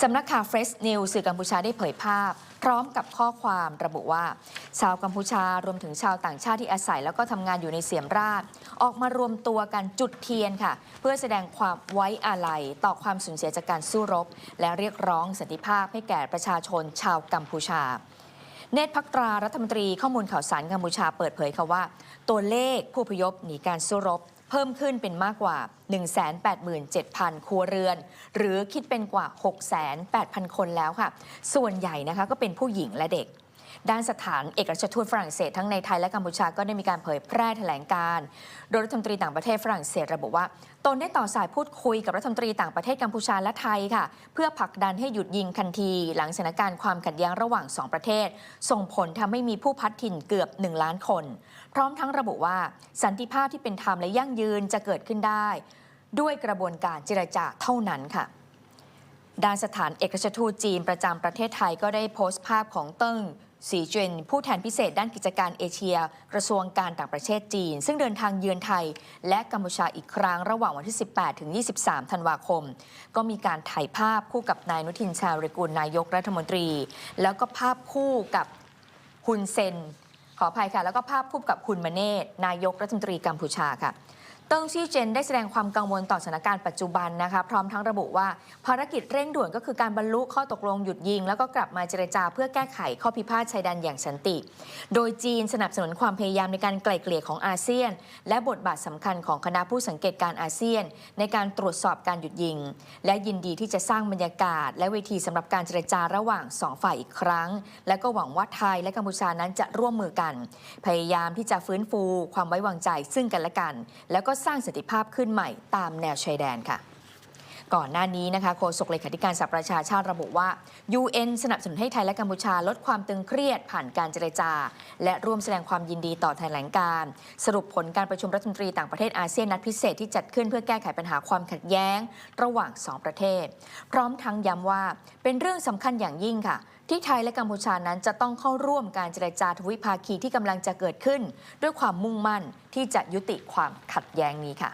สำนักข่าวเฟรชนิวสื่อกัมพูชาได้เผยภาพ พร้อมกับข้อความระบุว่า ชาวกัมพูชารวมถึงชาวต่างชาติที่อาศัย แล้วก็ทำงานอยู่ในเสียมราช ออกมารวมตัวกันจุดเทียนค่ะ เพื่อแสดงความไว้อาลัย ต่อความสูญเสียจากการสู้รบ และเรียกร้องสันติภาพให้แก่ประชาชนชาวกัมพูชา เนตพักตรารัฐมนตรีข้อมูลข่าวสารกัมพูชาเปิดเผยค่ะว่า ตัวเลขผู้พยพหนีการสู้รบ เพิ่มขึ้นเป็นมากกว่า 187,000 ครัวเรือน หรือคิดเป็นกว่า 6,800คนแล้วค่ะ ส่วนใหญ่นะคะก็เป็นผู้หญิงและเด็ก ด้านสถานเอกอัคราชทูตฝรั่งเศสทั้งในไทยและกัมพูชาก็ได้มีการเผยแพร่แถลงการ โดยรัฐมนตรีต่างประเทศฝรั่งเศสระบุว่า ตนได้ต่อสายพูดคุยกับรัฐมนตรีต่างประเทศกัมพูชาและไทยค่ะ เพื่อผลักดันให้หยุดยิงทันที หลังสถานการณ์ความขัดแย้งระหว่างสองประเทศ ส่งผลทำให้มีผู้พัดถิ่นเกือบ 1 ล้านคน พร้อมทั้งระบุว่า สันติภาพที่เป็นธรรมและยั่งยืนจะเกิดขึ้นได้ ด้วยกระบวนการเจรจาเท่านั้นค่ะด้านสถานเอกชทูตจีนประจำประเทศไทยก็ได้โพสต์ภาพของเติ้ง สีเจนผู้แทนพิเศษด้านกิจการเอเชีย กระทรวงการต่างประเทศจีน ซึ่งเดินทางเยือนไทย และกัมพูชาอีกครั้งระหว่างวันที่ 18 ถึง 23 ธันวาคม ก็มีการถ่ายภาพคู่กับนายนุทินชาญวิรกุลนายกรัฐมนตรี แล้วก็ภาพคู่กับฮุนเซนขออภัยค่ะ แล้วก็ภาพคู่กับคุณมเนตนายกรัฐมนตรีกัมพูชาค่ะ เติ้งซี่เจนได้แสดงความกังวลต่อสถานการณ์ปัจจุบันนะคะ พร้อมทั้งระบุว่าภารกิจเร่งด่วนก็คือการบรรลุข้อตกลงหยุดยิง แล้วก็กลับมาเจรจาเพื่อแก้ไขข้อพิพาทชายแดนอย่างสันติ โดยจีนสนับสนุนความพยายามในการไกล่เกลี่ยของอาเซียน และบทบาทสำคัญของคณะผู้สังเกตการอาเซียน ในการตรวจสอบการหยุดยิง และยินดีที่จะสร้างบรรยากาศ และเวทีสำหรับการเจรจาระหว่างสองฝ่ายอีกครั้ง และก็หวังว่าไทยและกัมพูชานั้นจะร่วมมือกัน พยายามที่จะฟื้นฟู ความไว้วางใจซึ่งกันและกัน แล้วก็สร้างสันติภาพขึ้นใหม่ตามแนวชายแดนค่ะ ก่อนหน้านี้นะคะโฆษกเลขาธิการสหประชาชาติระบุว่า UN สนับสนุนให้ไทยและกัมพูชาลดความตึงเครียดผ่านการเจรจา และร่วมแสดงความยินดีต่อแถลงการ สรุปผลการประชุมรัฐมนตรีต่างประเทศอาเซียนนัดพิเศษที่จัดขึ้นเพื่อแก้ไขปัญหาความขัดแย้ง ระหว่างสองประเทศ พร้อมทั้งย้ำว่าเป็นเรื่องสำคัญอย่างยิ่งค่ะที่ไทยและกัมพูชานั้นจะต้องเข้าร่วมการเจรจาทวิภาคีที่กำลังจะเกิดขึ้น ด้วยความมุ่งมั่นที่จะยุติความขัดแย้งนี้ค่ะ